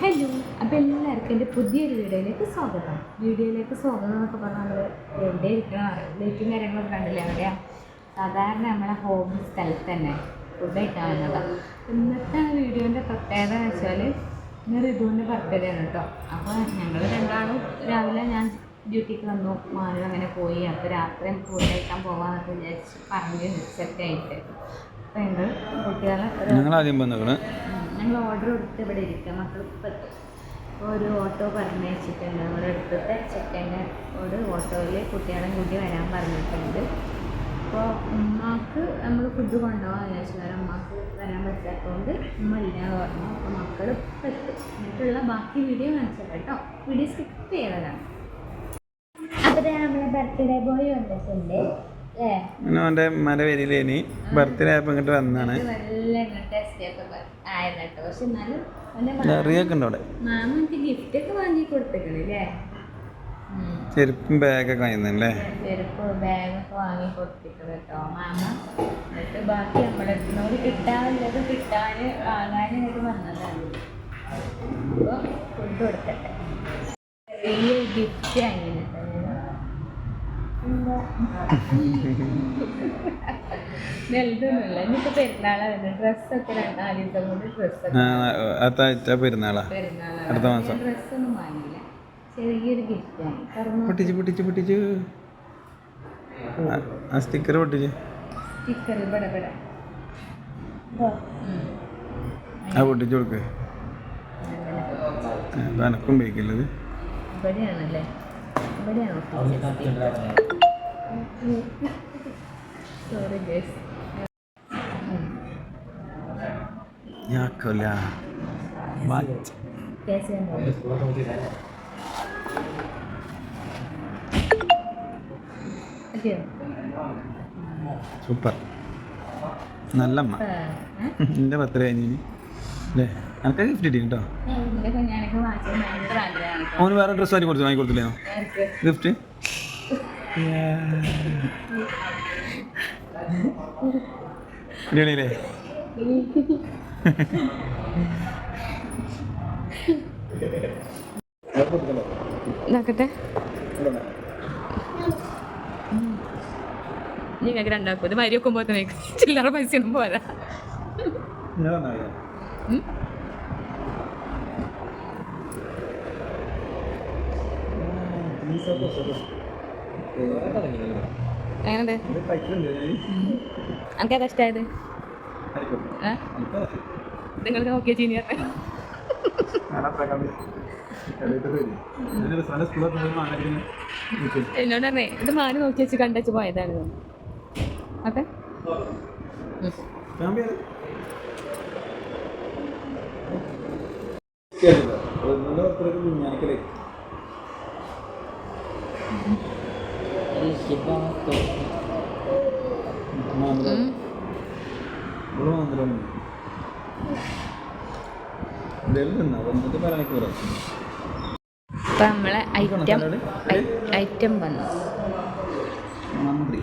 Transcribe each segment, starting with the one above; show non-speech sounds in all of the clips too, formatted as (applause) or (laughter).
Hello അപ്പോൾ എല്ലാവർക്കും എന്റെ പുതിയൊരു വീഡിയോയിലേക്ക് സ്വാഗതം. വീഡിയോയിലേക്ക് സ്വാഗതം എന്നൊക്കെ പറഞ്ഞാൽ നമ്മൾ എവിടെ ഇരിക്കണം ലൈറ്റും കാര്യങ്ങളൊക്കെ കണ്ടില്ല എവിടെയാ സാധാരണ നമ്മളെ ഹോം സ്ഥലത്ത് തന്നെ ഫുഡ് കഴിക്കാൻ വന്നതാണ് ഇന്നത്തെ വീഡിയോന്റെ പ്രത്യേകത എന്ന് വെച്ചാൽ ഇന്ന് ഋതുവിന്റെ ബർത്ത്ഡേ ആണ് കേട്ടോ. അപ്പോൾ ഞങ്ങൾ രണ്ടാളും രാവിലെ ഞാൻ ഡ്യൂട്ടിക്ക് വന്നു. മാനും അങ്ങനെ പോയി. അപ്പോൾ രാത്രി ഫുഡ് കഴിക്കാൻ പോകാമെന്നൊക്കെ വിചാരിച്ച് പറഞ്ഞ് സെറ്റായിട്ട് അപ്പോൾ ഞങ്ങൾ കുട്ടികളെ ഞങ്ങൾ ആദ്യം വന്നേക്കണ്. ഞങ്ങൾ ഓർഡർ കൊടുത്ത് ഇവിടെ ഇരിക്കുക. മക്കൾ ഇപ്പോൾ ഒരു ഓട്ടോ പറഞ്ഞയച്ചിട്ടുണ്ട് നമ്മുടെ അടുത്തത്തെ ചെക്കന്റെ ഒരു ഓട്ടോയിൽ കുട്ടികളെ കൂട്ടി വരാൻ പറഞ്ഞിട്ടുണ്ട്. അപ്പോൾ ഉമ്മാക്ക് നമ്മൾ ഫുഡ് കൊണ്ടുപോകാൻ വിചാരിച്ചു. ഉമ്മാക്ക് വരാൻ പറ്റാത്തതുകൊണ്ട് ഉമ്മ ഇല്ല പറഞ്ഞു. അപ്പോൾ മക്കൾ പറ്റും എന്നിട്ടുള്ള ബാക്കി വീഡിയോ കാണിച്ചത് കേട്ടോ. വീഡിയോ സ്കിപ്പ് ചെയ്തതാണ്. അപ്പോൾ നമ്മളെ ബർത്ത്ഡേ ബോയ് വന്നിട്ടുണ്ട്. പിന്നെ അവന്റെ മരവരിയിലേനി ബർത്ത്ഡേ ആയപ്പോൾ ഇങ്ങോട്ട് വന്നാണ് ഇത് നല്ല ഇങ്ങോട്ട് എസ്റ്റിയൊക്കെ ആയിരുന്നു കേട്ടോ പക്ഷെ എന്നാലും അവന്റെ റിയൊക്കെ ഉണ്ട് അവിടെ. ചെരുപ്പും ബാഗൊക്കെ വാങ്ങുന്നല്ലേ ചെരുപ്പ് ബാഗൊക്കെ വാങ്ങി കൊടുത്തിട്ടുണ്ട് കേട്ടോ. മാമ എന്നിട്ട് ബാക്കി നമ്മളെ കിട്ടാനുള്ളത് കിട്ടാൻ വാങ്ങാനും ഇത് വന്നതാണ്. അപ്പോൾ ഫുഡ് കൊടുക്കട്ടെ. ചെറിയ ഗിഫ്റ്റ് വാങ്ങിയിട്ടുണ്ട് (laughs) പെരുന്നാളാ അടുത്ത മാസം. പൊട്ടിച്ച് പൊട്ടിച്ച് പൊട്ടിച്ച്. ആ- സ്റ്റിക്കർ പൊട്ടിച്ച്. ആ പൊട്ടിച്ച് കൊടുക്ക്. ഉപയോഗിക്കില്ലത് ഇവിടെയാണല്ലേ? ഇവിടെയാണോ സോറി ഗേസ് സൂപ്പർ നല്ലമ്മ. എന്റെ പത്ര കഴിഞ്ഞിനി അല്ലേ എനിക്ക് ഗിഫ്റ്റ് കിട്ടി കേട്ടോ. അവന് വേറെ ഡ്രസ്സ് വാങ്ങി കൊടുത്തു വാങ്ങി കൊടുത്തില്ലേ ഗിഫ്റ്റ് ഇടിയണില്ലേ നോക്കട്ടെ നിങ്ങൾക്ക് രണ്ടാക്കും. ഇത് വരി വെക്കുമ്പോൾ തന്നെ ചില്ലറ പൈസ ഒന്നും പോരാ. ഉം? എങ്ങനെയുണ്ട്? എനിക്ക് ഏ? നിങ്ങൾക്ക് നോക്കിയ ചീനിയർ എന്നോട് പറഞ്ഞേ ഇത് മാന് നോക്കി വെച്ച് കണ്ടച്ച് പോയതാണ് അതെ ഇപ്പൊ നമ്മളെ ഐറ്റം ഐറ്റം വന്നു. മന്ത്രി.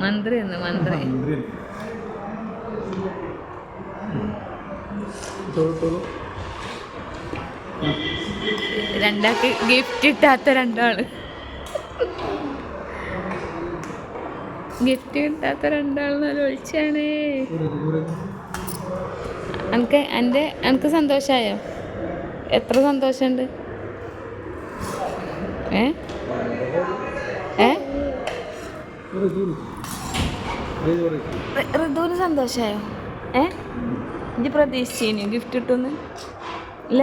മന്ത്രി എന്ന് മന്ത്രി. മന്ത്രി. രണ്ടാൾക്ക് ഗിഫ്റ്റ് ഇട്ടാത്ത രണ്ടാൾ. ഗിഫ്റ്റ് കിട്ടാത്ത രണ്ടാൾ നല്ല ഒളിച്ചാണ് എനിക്ക് എന്റെ എനിക്ക് സന്തോഷമായോ എത്ര സന്തോഷമുണ്ട് ഏ? ഏ? ഋതുവിന് സന്തോഷമായോ ഏ? ഇത് പ്രതീക്ഷിച്ചു ഗിഫ്റ്റ് കിട്ടുമെന്ന് ഇല്ല?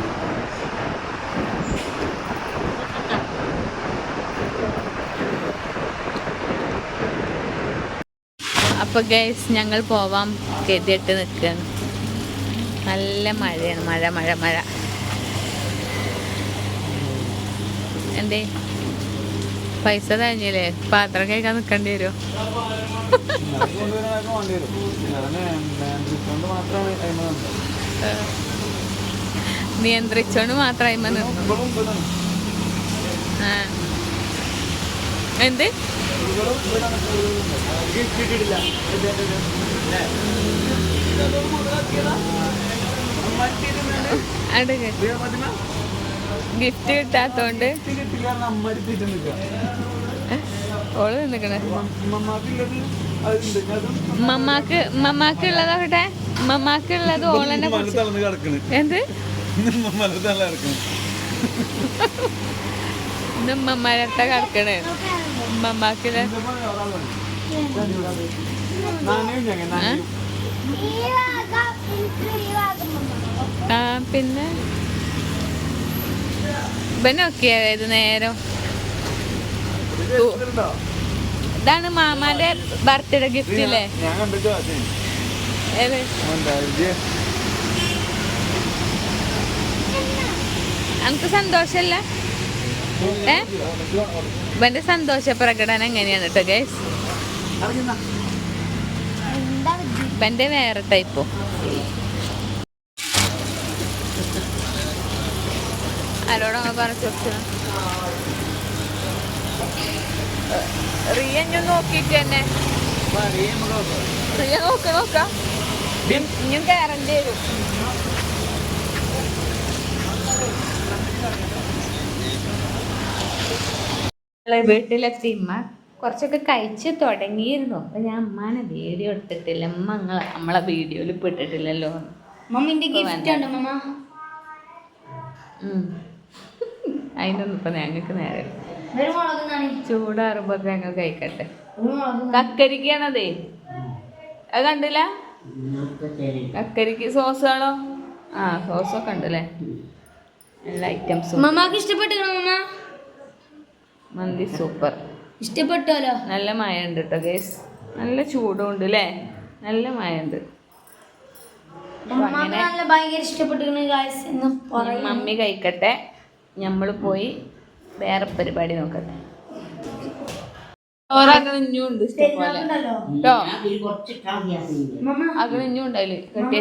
ഇപ്പൊ കഴിഞ്ഞിട്ട അപ്പൊ ഗൈസ് ഞങ്ങൾ പോവാം. കരുതിയിട്ട് നിൽക്കുകയാണ് നല്ല മഴയാണ്. മഴ മഴ മഴ. എന്തേ? പൈസ തഴിഞ്ഞില്ലേ പാത്രം കഴിക്കാൻ നിൽക്കേണ്ടി വരുമോ നിയന്ത്രിച്ചോണ്ട് മാത്രമായി. എന്ത്? കിട്ടിയിട്ടില്ല. ഗിഫ്റ്റ് കിട്ടാത്തോണ്ട്. ഓൾ അതും മമ്മാക്ക് മമ്മാക്ക് ഉള്ളതാകട്ടെ മമ്മാക്ക് ഉള്ളത് ഓളെന്നെ എന്ത്? മല തളർന്ന് കിടക്കണ്. ഇന്ന് കിടക്കണേ. ഞങ്ങൾ നാണയം ആ പിന്നെ? ഇവനൊക്കെയാ ഇത് നേരം. ഇതാണ് മാമാന്റെ ബർത്ത്ഡേ ഗിഫ്റ്റ് അല്ലേ എനിക്ക് ഏത് സന്തോഷല്ല? ഏ? ഇവന്റെ സന്തോഷ പ്രകടനം എങ്ങനെയാണ് കേട്ടോ ഗൈസ് ഇവന്റെ വേറെ ടൈപ്പോ ആരോടങ്ങ പറഞ്ഞു റിയ ഞാൻ നോക്കിട്ട് തന്നെ റിയ നോക്ക നോക്കാം. ഇനിയും കയറേണ്ടി വരും. വീട്ടിലെത്തി ഉമ്മ കുറച്ചൊക്കെ കഴിച്ച് തുടങ്ങിയിരുന്നു. അപ്പൊ ഞാൻ അമ്മാനെ വീഡിയോ എടുത്തിട്ടില്ല. അമ്മ നമ്മളെ വീഡിയോയിൽ പെട്ടിട്ടില്ലല്ലോ മമ്മിന്റെ ഇപ്പൊ ഗിഫ്റ്റ്. ഉണ്ട് മമ്മ. അതിനൊന്നും ഇപ്പൊ ഞങ്ങൾക്ക് നേരെ ചൂടാറുമ്പോ ഞങ്ങൾ കഴിക്കട്ടെ. കക്കരിക്കണതേ അത് കണ്ടില്ല? കക്കരിക്ക് സോസുകളോ? ആ സോസൊക്കെ ഉണ്ടല്ലേ? എല്ലാ ഐറ്റംസും മമ്മക്ക് മമ്മ? മന്തി സൂപ്പർ. ഇഷ്ടപ്പെട്ടോലോ? നല്ല മഴ ഉണ്ട് കേട്ടോ ഗേസ് നല്ല ചൂടും ഉണ്ട് അല്ലേ നല്ല മഴ ഉണ്ട് മമ്മി കഴിക്കട്ടെ. നമ്മൾ പോയി വേറെ പരിപാടി നോക്കട്ടെ. ഉണ്ട് ഇഷ്ടംപോലെ ഉണ്ടല്ലോ കേട്ടോ മമ്മ അകണിഞ്ഞും ഉണ്ടായിൽ കെട്ടി